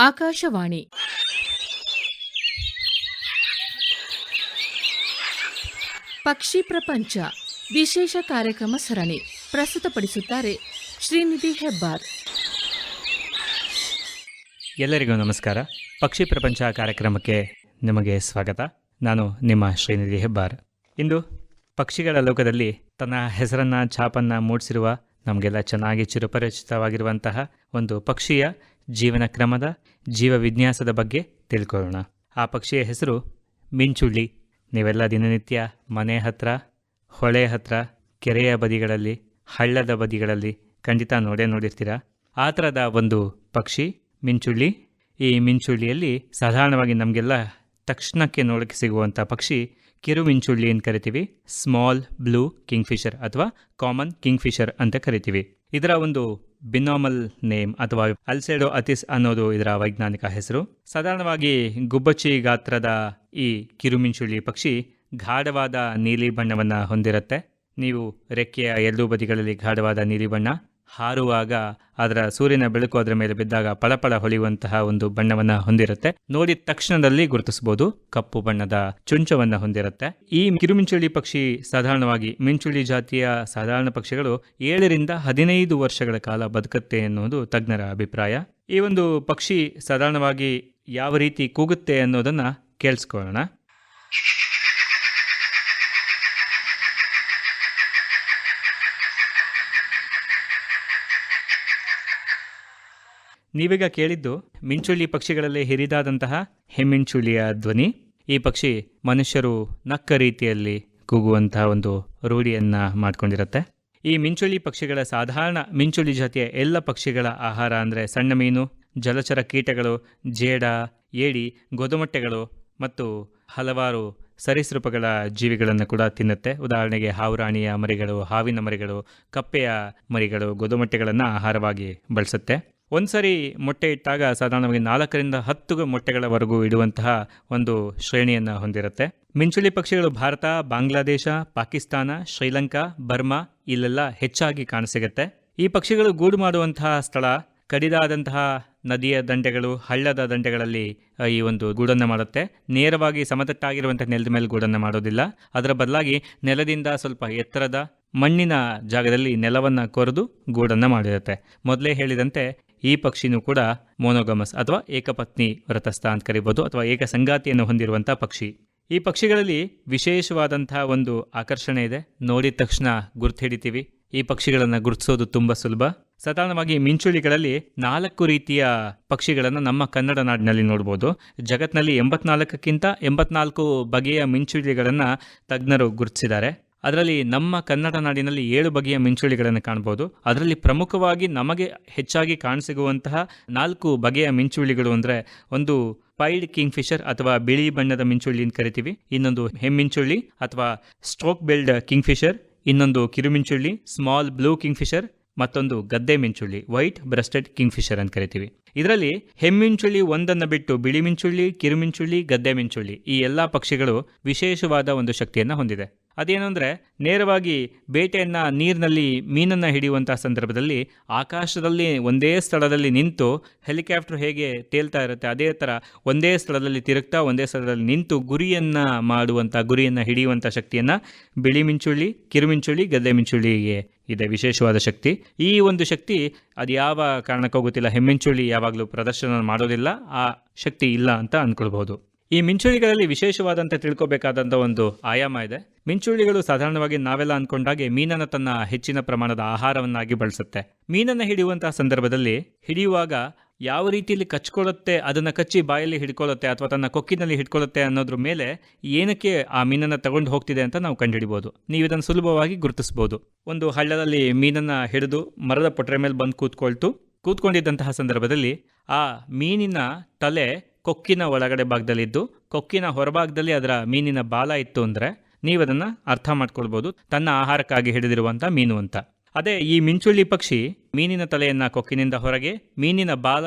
ಆಕಾಶವಾಣಿ. ಪಕ್ಷಿ ಪ್ರಪಂಚ ವಿಶೇಷ ಕಾರ್ಯಕ್ರಮ ಸರಣಿ ಪ್ರಸ್ತುತಪಡಿಸುತ್ತಾರೆ ಶ್ರೀನಿಧಿ ಹೆಬ್ಬಾರ್. ಎಲ್ಲರಿಗೂ ನಮಸ್ಕಾರ. ಪಕ್ಷಿ ಪ್ರಪಂಚ ಕಾರ್ಯಕ್ರಮಕ್ಕೆ ನಿಮಗೆ ಸ್ವಾಗತ. ನಾನು ನಿಮ್ಮ ಶ್ರೀನಿಧಿ ಹೆಬ್ಬಾರ್. ಇಂದು ಪಕ್ಷಿಗಳ ಲೋಕದಲ್ಲಿ ತನ್ನ ಹೆಸರನ್ನ ಛಾಪನ್ನ ಮೂಡಿಸಿರುವ ನಮಗೆಲ್ಲ ಚೆನ್ನಾಗಿ ಚಿರಪರಿಚಿತವಾಗಿರುವಂತಹ ಒಂದು ಪಕ್ಷಿಯ ಜೀವನ ಕ್ರಮದ, ಜೀವ ವಿನ್ಯಾಸದ ಬಗ್ಗೆ ತಿಳ್ಕೊಳ್ಳೋಣ. ಆ ಪಕ್ಷಿಯ ಹೆಸರು ಮಿಂಚುಳ್ಳಿ. ನೀವೆಲ್ಲ ದಿನನಿತ್ಯ ಮನೆ ಹತ್ರ, ಹೊಳೆ ಹತ್ರ, ಕೆರೆಯ ಬದಿಗಳಲ್ಲಿ, ಹಳ್ಳದ ಬದಿಗಳಲ್ಲಿ ಖಂಡಿತ ನೋಡೇ ನೋಡಿರ್ತೀರ? ಆ ಥರದ ಒಂದು ಪಕ್ಷಿ ಮಿಂಚುಳ್ಳಿ. ಈ ಮಿಂಚುಳ್ಳಿಯಲ್ಲಿ ಸಾಧಾರಣವಾಗಿ ನಮಗೆಲ್ಲ ತಕ್ಷಣಕ್ಕೆ ನೋಡಕ್ಕೆ ಸಿಗುವಂಥ ಪಕ್ಷಿ ಕಿರು ಮಿಂಚುಳ್ಳಿ ಅಂತ ಕರಿತೀವಿ. ಸ್ಮಾಲ್ ಬ್ಲೂ ಕಿಂಗ್ಫಿಶರ್ ಅಥವಾ ಕಾಮನ್ ಕಿಂಗ್ಫಿಶರ್ ಅಂತ ಕರಿತೀವಿ. ಇದರ ಒಂದು ಬಿನಾಮಲ್ ನೇಮ್ ಅಥವಾ ಅಲ್ಸೆಡೋ ಅತಿಸ್ ಅನ್ನೋದು ಇದರ ವೈಜ್ಞಾನಿಕ ಹೆಸರು. ಸಾಧಾರಣವಾಗಿ ಗುಬ್ಬಚ್ಚಿ ಗಾತ್ರದ ಈ ಕಿರುಮಿಂಚುಳಿ ಪಕ್ಷಿ ಗಾಢವಾದ ನೀಲಿ ಬಣ್ಣವನ್ನು ಹೊಂದಿರುತ್ತೆ. ನೀವು ರೆಕ್ಕೆಯ ಎರಡೂ ಬದಿಗಳಲ್ಲಿ ಗಾಢವಾದ ನೀಲಿ ಬಣ್ಣ ಹಾರುವಾಗ ಅದರ ಸೂರ್ಯನ ಬೆಳಕು ಅದರ ಮೇಲೆ ಬಿದ್ದಾಗ ಪಳಪಳ ಹೊಳೆಯುವಂತಹ ಒಂದು ಬಣ್ಣವನ್ನ ಹೊಂದಿರುತ್ತೆ. ನೋಡಿದ ತಕ್ಷಣದಲ್ಲಿ ಗುರುತಿಸಬಹುದು ಕಪ್ಪು ಬಣ್ಣದ ಚುಂಚವನ್ನ ಹೊಂದಿರುತ್ತೆ. ಈ ಕಿರುಮಿಂಚುಳ್ಳಿ ಪಕ್ಷಿ ಸಾಧಾರಣವಾಗಿ ಮಿಂಚುಳ್ಳಿ ಜಾತಿಯ ಸಾಧಾರಣ ಪಕ್ಷಿಗಳು ಏಳರಿಂದ ಹದಿನೈದು ವರ್ಷಗಳ ಕಾಲ ಬದುಕುತ್ತೆ ಎನ್ನುವುದು ತಜ್ಞರ ಅಭಿಪ್ರಾಯ. ಈ ಒಂದು ಪಕ್ಷಿ ಸಾಧಾರಣವಾಗಿ ಯಾವ ರೀತಿ ಕೂಗುತ್ತೆ ಅನ್ನೋದನ್ನು ಕೇಳಿಸ್ಕೊಳ್ಳೋಣ. ನೀವೀಗ ಕೇಳಿದ್ದು ಮಿಂಚುಳ್ಳಿ ಪಕ್ಷಿಗಳಲ್ಲಿ ಹಿರಿದಾದಂತಹ ಹೆಮ್ಮಿಂಚುಳಿಯ ಧ್ವನಿ. ಈ ಪಕ್ಷಿ ಮನುಷ್ಯರು ನಕ್ಕ ರೀತಿಯಲ್ಲಿ ಕೂಗುವಂತಹ ಒಂದು ರೂಢಿಯನ್ನ ಮಾಡ್ಕೊಂಡಿರುತ್ತೆ. ಈ ಮಿಂಚುಳ್ಳಿ ಪಕ್ಷಿಗಳ ಸಾಧಾರಣ ಮಿಂಚುಳ್ಳಿ ಜಾತಿಯ ಎಲ್ಲ ಪಕ್ಷಿಗಳ ಆಹಾರ ಅಂದರೆ ಸಣ್ಣ ಮೀನು, ಜಲಚರ ಕೀಟಗಳು, ಜೇಡ, ಏಡಿ ಗೋದುಮಟ್ಟೆಗಳು ಮತ್ತು ಹಲವಾರು ಸರೀಸೃಪಗಳ ಜೀವಿಗಳನ್ನು ಕೂಡ ತಿನ್ನುತ್ತೆ. ಉದಾಹರಣೆಗೆ ಹಾವುರಾಣಿಯ ಮರಿಗಳು, ಹಾವಿನ ಮರಿಗಳು, ಕಪ್ಪೆಯ ಮರಿಗಳು ಗೋದುಮಟ್ಟೆಗಳನ್ನು ಆಹಾರವಾಗಿ ಬಳಸುತ್ತೆ. ಒಂದ್ಸರಿ ಮೊಟ್ಟೆ ಇಟ್ಟಾಗ ಸಾಧಾರಣವಾಗಿ ನಾಲ್ಕರಿಂದ ಹತ್ತು ಮೊಟ್ಟೆಗಳವರೆಗೂ ಇಡುವಂತಹ ಒಂದು ಶ್ರೇಣಿಯನ್ನು ಹೊಂದಿರುತ್ತೆ. ಮಿಂಚುಳಿ ಪಕ್ಷಿಗಳು ಭಾರತ, ಬಾಂಗ್ಲಾದೇಶ, ಪಾಕಿಸ್ತಾನ, ಶ್ರೀಲಂಕಾ, ಬರ್ಮಾ ಇಲ್ಲೆಲ್ಲ ಹೆಚ್ಚಾಗಿ ಕಾಣಸಿಗುತ್ತೆ. ಈ ಪಕ್ಷಿಗಳು ಗೂಡು ಮಾಡುವಂತಹ ಸ್ಥಳ, ಕಡಿದಾದಂತಹ ನದಿಯ ದಂಡೆಗಳು, ಹಳ್ಳದ ದಂಡೆಗಳಲ್ಲಿ ಈ ಒಂದು ಗೂಡನ್ನು ಮಾಡುತ್ತೆ. ನೇರವಾಗಿ ಸಮತಟ್ಟಾಗಿರುವಂಥ ನೆಲದ ಮೇಲೆ ಗೂಡನ್ನು ಮಾಡೋದಿಲ್ಲ. ಅದರ ಬದಲಾಗಿ ನೆಲದಿಂದ ಸ್ವಲ್ಪ ಎತ್ತರದ ಮಣ್ಣಿನ ಜಾಗದಲ್ಲಿ ನೆಲವನ್ನು ಕೊರೆದು ಗೂಡನ್ನು ಮಾಡಿರುತ್ತೆ. ಮೊದಲೇ ಹೇಳಿದಂತೆ ಈ ಪಕ್ಷಿನೂ ಕೂಡ ಮೋನೋಗಮಸ್ ಅಥವಾ ಏಕಪತ್ನಿ ವ್ರತಸ್ಥ ಅಂತ ಕರಿಬೋದು ಅಥವಾ ಏಕ ಸಂಗಾತಿಯನ್ನು ಹೊಂದಿರುವಂಥ ಪಕ್ಷಿ. ಈ ಪಕ್ಷಿಗಳಲ್ಲಿ ವಿಶೇಷವಾದಂತಹ ಒಂದು ಆಕರ್ಷಣೆ ಇದೆ. ನೋಡಿದ ತಕ್ಷಣ ಗುರ್ತು ಹಿಡಿತೀವಿ ಈ ಪಕ್ಷಿಗಳನ್ನು ಗುರುತಿಸೋದು ತುಂಬ ಸುಲಭ. ಸಾಧಾರಣವಾಗಿ ಮಿಂಚುಳಿಗಳಲ್ಲಿ ನಾಲ್ಕು ರೀತಿಯ ಪಕ್ಷಿಗಳನ್ನು ನಮ್ಮ ಕನ್ನಡ ನಾಡಿನಲ್ಲಿ ನೋಡ್ಬೋದು. ಜಗತ್ತಿನಲ್ಲಿ ಎಂಬತ್ನಾಲ್ಕಕ್ಕಿಂತ ಎಂಬತ್ನಾಲ್ಕು ಬಗೆಯ ಮಿಂಚುಳಿಗಳನ್ನು ತಜ್ಞರು ಗುರುತಿಸಿದ್ದಾರೆ. ಅದರಲ್ಲಿ ನಮ್ಮ ಕನ್ನಡ ನಾಡಿನಲ್ಲಿ ಏಳು ಬಗೆಯ ಮಿಂಚುಳಿಗಳನ್ನು ಕಾಣ್ಬೋದು. ಅದರಲ್ಲಿ ಪ್ರಮುಖವಾಗಿ ನಮಗೆ ಹೆಚ್ಚಾಗಿ ಕಾಣಸಿಗುವಂತಹ ನಾಲ್ಕು ಬಗೆಯ ಮಿಂಚುಳಿಗಳು ಅಂದರೆ ಒಂದು ಪೈಡ್ ಕಿಂಗ್ ಫಿಶರ್ ಅಥವಾ ಬಿಳಿ ಬಣ್ಣದ ಮಿಂಚುಳ್ಳಿ ಅಂತ ಕರಿತೀವಿ. ಇನ್ನೊಂದು ಹೆಮ್ಮಿಂಚುಳ್ಳಿ ಅಥವಾ ಸ್ಟ್ರೋಕ್ ಬೆಲ್ಡ್ ಕಿಂಗ್ ಫಿಶರ್ ಇನ್ನೊಂದು ಕಿರುಮಿಂಚುಳ್ಳಿ, ಸ್ಮಾಲ್ ಬ್ಲೂ ಕಿಂಗ್ ಫಿಶರ್ ಮತ್ತೊಂದು ಗದ್ದೆ ಮಿಂಚುಳ್ಳಿ, ವೈಟ್ ಬ್ರೆಸ್ಟೆಡ್ ಕಿಂಗ್ ಫಿಶರ್ ಅಂತ ಕರಿತೀವಿ. ಇದರಲ್ಲಿ ಹೆಮ್ಮಿಂಚುಳ್ಳಿ ಒಂದನ್ನು ಬಿಟ್ಟು ಬಿಳಿ ಮಿಂಚುಳ್ಳಿ, ಕಿರುಮಿಂಚುಳ್ಳಿ, ಗದ್ದೆ ಮಿಂಚುಳ್ಳಿ ಈ ಎಲ್ಲ ಪಕ್ಷಿಗಳು ವಿಶೇಷವಾದ ಒಂದು ಶಕ್ತಿಯನ್ನು ಹೊಂದಿದೆ. ಅದೇನು ಅಂದರೆ ನೇರವಾಗಿ ಬೇಟೆಯನ್ನು ನೀರಿನಲ್ಲಿ ಮೀನನ್ನು ಹಿಡಿಯುವಂಥ ಸಂದರ್ಭದಲ್ಲಿ ಆಕಾಶದಲ್ಲಿ ಒಂದೇ ಸ್ಥಳದಲ್ಲಿ ನಿಂತು ಹೆಲಿಕಾಪ್ಟರ್ ಹೇಗೆ ತೇಲ್ತಾ ಇರುತ್ತೆ, ಅದೇ ಥರ ಒಂದೇ ಸ್ಥಳದಲ್ಲಿ ತಿರುಗ್ತಾ ಒಂದೇ ಸ್ಥಳದಲ್ಲಿ ನಿಂತು ಗುರಿಯನ್ನು ಮಾಡುವಂಥ ಗುರಿಯನ್ನು ಹಿಡಿಯುವಂಥ ಶಕ್ತಿಯನ್ನು ಬಿಳಿ ಮಿಂಚುಳ್ಳಿ, ಕಿರುಮಿಂಚುಳ್ಳಿ, ಗದ್ದೆ ಮಿಂಚುಳ್ಳಿಗೆ ಇದೆ ವಿಶೇಷವಾದ ಶಕ್ತಿ. ಈ ಒಂದು ಶಕ್ತಿ ಅದು ಯಾವ ಕಾರಣಕ್ಕೂ ಗೊತ್ತಿಲ್ಲ ಹೆಮ್ಮಿಂಚುಳ್ಳಿ ಯಾವಾಗಲೂ ಪ್ರದರ್ಶನ ಮಾಡೋದಿಲ್ಲ, ಆ ಶಕ್ತಿ ಇಲ್ಲ ಅಂತ ಅಂದ್ಕೊಳ್ಬಹುದು. ಈ ಮಿಂಚುಳಿಗಳಲ್ಲಿ ವಿಶೇಷವಾದಂತೆ ತಿಳ್ಕೊಬೇಕಾದಂಥ ಒಂದು ಆಯಾಮ ಇದೆ. ಮಿಂಚುಳ್ಳಿಗಳು ಸಾಧಾರಣವಾಗಿ ನಾವೆಲ್ಲ ಅನ್ಕೊಂಡಾಗೆ ಮೀನನ್ನು ತನ್ನ ಹೆಚ್ಚಿನ ಪ್ರಮಾಣದ ಆಹಾರವನ್ನಾಗಿ ಬಳಸುತ್ತೆ. ಮೀನನ್ನು ಹಿಡಿಯುವಂತಹ ಸಂದರ್ಭದಲ್ಲಿ ಹಿಡಿಯುವಾಗ ಯಾವ ರೀತಿಯಲ್ಲಿ ಕಚ್ಕೊಳ್ಳುತ್ತೆ, ಅದನ್ನು ಕಚ್ಚಿ ಬಾಯಲ್ಲಿ ಹಿಡ್ಕೊಳ್ಳುತ್ತೆ ಅಥವಾ ತನ್ನ ಕೊಕ್ಕಿನಲ್ಲಿ ಹಿಡ್ಕೊಳ್ಳುತ್ತೆ ಅನ್ನೋದ್ರ ಮೇಲೆ ಏನಕ್ಕೆ ಆ ಮೀನನ್ನು ತಗೊಂಡು ಹೋಗ್ತಿದೆ ಅಂತ ನಾವು ಕಂಡುಹಿಡಿಬೋದು. ನೀವು ಇದನ್ನು ಸುಲಭವಾಗಿ ಗುರುತಿಸ್ಬೋದು. ಒಂದು ಹಳ್ಳದಲ್ಲಿ ಮೀನನ್ನು ಹಿಡಿದು ಮರದ ಪೊಟ್ರೆ ಮೇಲೆ ಬಂದು ಕೂತ್ಕೊಳ್ತು. ಕೂತ್ಕೊಂಡಿದ್ದಂತಹ ಸಂದರ್ಭದಲ್ಲಿ ಆ ಮೀನಿನ ತಲೆ ಕೊಕ್ಕಿನ ಒಳಗಡೆ ಭಾಗದಲ್ಲಿದ್ದು, ಕೊಕ್ಕಿನ ಹೊರಭಾಗದಲ್ಲಿ ಅದರ ಮೀನಿನ ಬಾಲ ಇತ್ತು ಅಂದರೆ ನೀವು ಅದನ್ನು ಅರ್ಥ ಮಾಡ್ಕೊಳ್ಬೋದು. ತನ್ನ ಆಹಾರಕ್ಕಾಗಿ ಹಿಡಿದಿರುವಂಥ ಮೀನು ಅಂತ. ಅದೇ ಈ ಮಿಂಚುಳ್ಳಿ ಪಕ್ಷಿ ಮೀನಿನ ತಲೆಯನ್ನು ಕೊಕ್ಕಿನಿಂದ ಹೊರಗೆ ಮೀನಿನ ಬಾಲ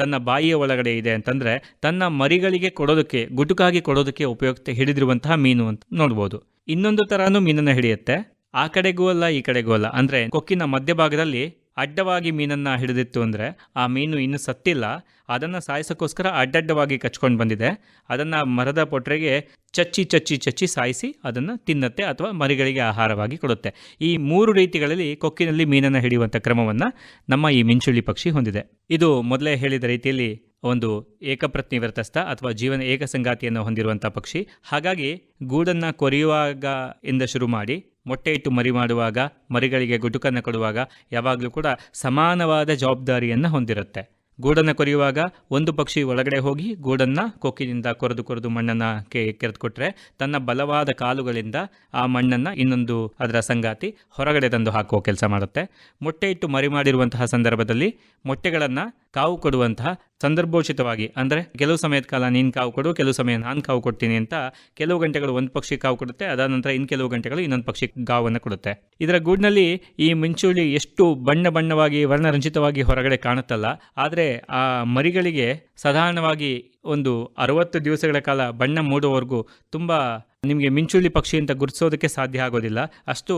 ತನ್ನ ಬಾಯಿಯ ಒಳಗಡೆ ಇದೆ ಅಂತಂದರೆ ತನ್ನ ಮರಿಗಳಿಗೆ ಕೊಡೋದಕ್ಕೆ, ಗುಟುಕಾಗಿ ಕೊಡೋದಕ್ಕೆ ಉಪಯುಕ್ತ ಹಿಡಿದಿರುವಂತಹ ಮೀನು ಅಂತ ನೋಡ್ಬೋದು. ಇನ್ನೊಂದು ತರಾನು ಮೀನನ್ನು ಹಿಡಿಯುತ್ತೆ. ಆ ಕಡೆಗೂ ಅಲ್ಲ, ಈ ಕಡೆಗೂ ಅಲ್ಲ. ಅಂದರೆ ಕೊಕ್ಕಿನ ಮಧ್ಯಭಾಗದಲ್ಲಿ ಅಡ್ಡವಾಗಿ ಮೀನನ್ನು ಹಿಡಿದಿತ್ತು ಅಂದರೆ ಆ ಮೀನು ಇನ್ನೂ ಸತ್ತಿಲ್ಲ. ಅದನ್ನು ಸಾಯಿಸೋಕ್ಕೋಸ್ಕರ ಅಡ್ಡಡ್ಡವಾಗಿ ಕಚ್ಕೊಂಡು ಬಂದಿದೆ. ಅದನ್ನು ಮರದ ಪೊಟ್ರೆಗೆ ಚಚ್ಚಿ ಚಚ್ಚಿ ಚಚ್ಚಿ ಸಾಯಿಸಿ ಅದನ್ನು ತಿನ್ನತ್ತೆ ಅಥವಾ ಮರಿಗಳಿಗೆ ಆಹಾರವಾಗಿ ಕೊಡುತ್ತೆ. ಈ ಮೂರು ರೀತಿಗಳಲ್ಲಿ ಕೊಕ್ಕಿನಲ್ಲಿ ಮೀನನ್ನು ಹಿಡಿಯುವಂಥ ಕ್ರಮವನ್ನು ನಮ್ಮ ಈ ಮಿಂಚುಳ್ಳಿ ಪಕ್ಷಿ ಹೊಂದಿದೆ. ಇದು ಮೊದಲೇ ಹೇಳಿದ ರೀತಿಯಲ್ಲಿ ಒಂದು ಏಕಪ್ರತ್ನಿ ವ್ರತಸ್ಥ ಅಥವಾ ಜೀವನ ಏಕಸಂಗಾತಿಯನ್ನು ಹೊಂದಿರುವಂಥ ಪಕ್ಷಿ. ಹಾಗಾಗಿ ಗೂಡನ್ನು ಕೊರೆಯುವಾಗ ಇಂದ ಶುರು ಮಾಡಿ ಮೊಟ್ಟೆ ಇಟ್ಟು ಮರಿ ಮಾಡುವಾಗ ಮರಿಗಳಿಗೆ ಗುಟುಕನ್ನು ಕೊಡುವಾಗ ಯಾವಾಗಲೂ ಕೂಡ ಸಮಾನವಾದ ಜವಾಬ್ದಾರಿಯನ್ನು ಹೊಂದಿರುತ್ತೆ. ಗೂಡನ್ನು ಕೊರೆಯುವಾಗ ಒಂದು ಪಕ್ಷಿ ಒಳಗಡೆ ಹೋಗಿ ಗೂಡನ್ನು ಕೊಕ್ಕಿನಿಂದ ಕೊರೆದು ಕೊರೆದು ಮಣ್ಣನ್ನು ಕೆ, ಕೆರೆದುಕೊಟ್ರೆ ತನ್ನ ಬಲವಾದ ಕಾಲುಗಳಿಂದ ಆ ಮಣ್ಣನ್ನು ಇನ್ನೊಂದು ಅದರ ಸಂಗಾತಿ ಹೊರಗಡೆ ತಂದು ಹಾಕುವ ಕೆಲಸ ಮಾಡುತ್ತೆ. ಮೊಟ್ಟೆ ಇಟ್ಟು ಮರಿ ಮಾಡಿರುವಂತಹ ಸಂದರ್ಭದಲ್ಲಿ ಮೊಟ್ಟೆಗಳನ್ನು ಕಾವು ಕೊಡುವಂತಹ ಸಂದರ್ಭೋಚಿತವಾಗಿ ಅಂದರೆ ಕೆಲವು ಸಮಯದ ಕಾಲ ನೀನು ಕಾವು ಕೊಡು, ಕೆಲವು ಸಮಯ ನಾನು ಕಾವು ಕೊಡ್ತೀನಿ ಅಂತ ಕೆಲವು ಗಂಟೆಗಳು ಒಂದು ಪಕ್ಷಿ ಕಾವು ಕೊಡುತ್ತೆ, ಅದಾದ ನಂತರ ಇನ್ನು ಕೆಲವು ಗಂಟೆಗಳು ಇನ್ನೊಂದು ಪಕ್ಷಿ ಗಾವನ್ನು ಕೊಡುತ್ತೆ. ಇದರ ಗೂಡಿನಲ್ಲಿ ಈ ಮಿಂಚುಳಿ ಎಷ್ಟು ಬಣ್ಣ ಬಣ್ಣವಾಗಿ ವರ್ಣರಂಜಿತವಾಗಿ ಹೊರಗಡೆ ಕಾಣುತ್ತಲ್ಲ, ಆದರೆ ಆ ಮರಿಗಳಿಗೆ ಸಾಧಾರಣವಾಗಿ ಒಂದು ಅರವತ್ತು ದಿವಸಗಳ ಕಾಲ ಬಣ್ಣ ಮೂಡುವವರೆಗೂ ತುಂಬ ನಿಮಗೆ ಮಿಂಚುಳ್ಳಿ ಪಕ್ಷಿ ಅಂತ ಗುರುತಿಸೋದಕ್ಕೆ ಸಾಧ್ಯ ಆಗೋದಿಲ್ಲ. ಅಷ್ಟು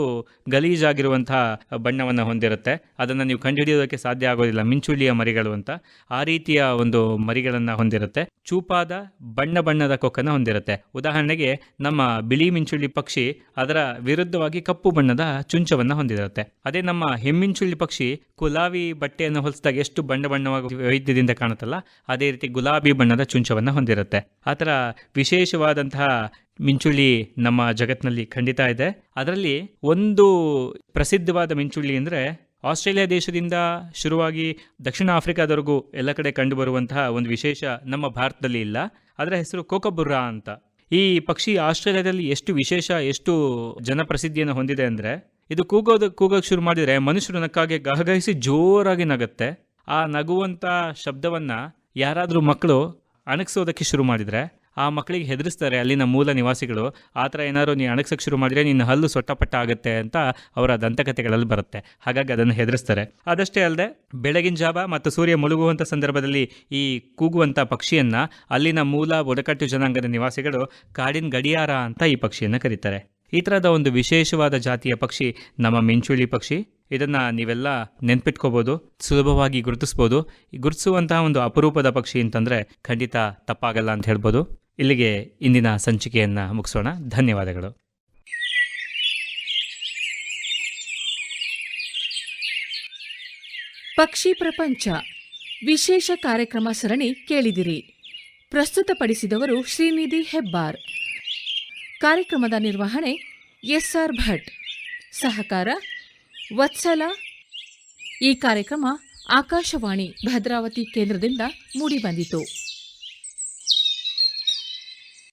ಗಲೀಜಾಗಿರುವಂತಹ ಬಣ್ಣವನ್ನು ಹೊಂದಿರುತ್ತೆ. ಅದನ್ನು ನೀವು ಕಂಡುಹಿಡಿಯೋದಕ್ಕೆ ಸಾಧ್ಯ ಆಗೋದಿಲ್ಲ ಮಿಂಚುಳ್ಳಿಯ ಮರಿಗಳು ಅಂತ. ಆ ರೀತಿಯ ಒಂದು ಮರಿಗಳನ್ನು ಹೊಂದಿರುತ್ತೆ. ಚೂಪಾದ ಬಣ್ಣ ಬಣ್ಣದ ಕೊಕ್ಕನ್ನು ಹೊಂದಿರುತ್ತೆ. ಉದಾಹರಣೆಗೆ ನಮ್ಮ ಬಿಳಿ ಮಿಂಚುಳ್ಳಿ ಪಕ್ಷಿ ಅದರ ವಿರುದ್ಧವಾಗಿ ಕಪ್ಪು ಬಣ್ಣದ ಚುಂಚವನ್ನು ಹೊಂದಿರುತ್ತೆ. ಅದೇ ನಮ್ಮ ಹೆಮ್ಮಿಂಚುಳ್ಳಿ ಪಕ್ಷಿ ಗುಲಾಬಿ ಬಟ್ಟೆಯನ್ನು ಹೊಲಿಸಿದಾಗ ಎಷ್ಟು ಬಣ್ಣ ಬಣ್ಣವಾಗಿ ವೈದ್ಯದಿಂದ ಕಾಣುತ್ತಲ್ಲ, ಅದೇ ರೀತಿ ಗುಲಾಬಿ ಬಣ್ಣದ ಚುಂಚವನ್ನು ಹೊಂದಿರುತ್ತೆ. ಆ ಥರ ವಿಶೇಷವಾದಂತಹ ಮಿಂಚುಳ್ಳಿ ನಮ್ಮ ಜಗತ್ತಿನಲ್ಲಿ ಖಂಡಿತ ಇದೆ. ಅದರಲ್ಲಿ ಒಂದು ಪ್ರಸಿದ್ಧವಾದ ಮಿಂಚುಳ್ಳಿ ಅಂದರೆ ಆಸ್ಟ್ರೇಲಿಯಾ ದೇಶದಿಂದ ಶುರುವಾಗಿ ದಕ್ಷಿಣ ಆಫ್ರಿಕಾದವರೆಗೂ ಎಲ್ಲ ಕಡೆ ಕಂಡುಬರುವಂತಹ ಒಂದು ವಿಶೇಷ ನಮ್ಮ ಭಾರತದಲ್ಲಿ ಇಲ್ಲ. ಅದರ ಹೆಸರು ಕೋಕಬುರ್ರಾ ಅಂತ. ಈ ಪಕ್ಷಿ ಆಸ್ಟ್ರೇಲಿಯಾದಲ್ಲಿ ಎಷ್ಟು ವಿಶೇಷ, ಎಷ್ಟು ಜನಪ್ರಸಿದ್ಧಿಯನ್ನು ಹೊಂದಿದೆ ಅಂದರೆ ಇದು ಕೂಗೋದು, ಕೂಗೋಕೆ ಶುರು ಮಾಡಿದರೆ ಮನುಷ್ಯರು ನಕ್ಕಾಗೆ ಗಹಗಹಿಸಿ ಜೋರಾಗಿ ನಗುತ್ತೆ. ಆ ನಗುವಂಥ ಶಬ್ದವನ್ನು ಯಾರಾದರೂ ಮಕ್ಕಳು ಅಣಗಿಸೋದಕ್ಕೆ ಶುರು ಮಾಡಿದರೆ ಆ ಮಕ್ಕಳಿಗೆ ಹೆದರಿಸ್ತಾರೆ ಅಲ್ಲಿನ ಮೂಲ ನಿವಾಸಿಗಳು, ಆ ಥರ ಏನಾದ್ರು ನೀನು ಅಣಗ್ಸಕ್ಕೆ ಶುರು ಮಾಡಿದರೆ ನಿನ್ನ ಹಲ್ಲು ಸೊಟ್ಟಪಟ್ಟ ಆಗುತ್ತೆ ಅಂತ ಅವರ ದಂತಕಥೆಗಳಲ್ಲಿ ಬರುತ್ತೆ. ಹಾಗಾಗಿ ಅದನ್ನು ಹೆದರಿಸ್ತಾರೆ. ಅದಷ್ಟೇ ಅಲ್ಲದೆ, ಬೆಳಗಿನ ಜಾವ ಮತ್ತು ಸೂರ್ಯ ಮುಳುಗುವಂಥ ಸಂದರ್ಭದಲ್ಲಿ ಈ ಕೂಗುವಂಥ ಪಕ್ಷಿಯನ್ನು ಅಲ್ಲಿನ ಮೂಲ ಬುಡಕಟ್ಟು ಜನಾಂಗದ ನಿವಾಸಿಗಳು ಕಾಡಿನ ಗಡಿಯಾರ ಅಂತ ಈ ಪಕ್ಷಿಯನ್ನು ಕರೀತಾರೆ. ಈ ಥರದ ಒಂದು ವಿಶೇಷವಾದ ಜಾತಿಯ ಪಕ್ಷಿ ನಮ್ಮ ಮಿಂಚುಳಿ ಪಕ್ಷಿ. ಇದನ್ನು ನೀವೆಲ್ಲ ನೆನ್ಪಿಟ್ಕೋಬೋದು, ಸುಲಭವಾಗಿ ಗುರುತಿಸ್ಬೋದು. ಗುರುತಿಸುವಂತಹ ಒಂದು ಅಪರೂಪದ ಪಕ್ಷಿ ಅಂತಂದರೆ ಖಂಡಿತ ತಪ್ಪಾಗಲ್ಲ ಅಂತ ಹೇಳ್ಬೋದು. ಇಲ್ಲಿಗೆ ಇಂದಿನ ಸಂಚಿಕೆಯನ್ನು ಮುಗಿಸೋಣ. ಧನ್ಯವಾದಗಳು. ಪಕ್ಷಿ ಪ್ರಪಂಚ. ವಿಶೇಷ ಕಾರ್ಯಕ್ರಮ ಸರಣಿ ಕೇಳಿದಿರಿ. ಪ್ರಸ್ತುತಪಡಿಸಿದವರು ಶ್ರೀನಿಧಿ ಹೆಬ್ಬಾರ್. ಕಾರ್ಯಕ್ರಮದ ನಿರ್ವಹಣೆ ಎಸ್ಆರ್ ಭಟ್. ಸಹಕಾರ ವತ್ಸಲ. ಈ ಕಾರ್ಯಕ್ರಮ ಆಕಾಶವಾಣಿ ಭದ್ರಾವತಿ ಕೇಂದ್ರದಿಂದ ಮೂಡಿಬಂದಿತು.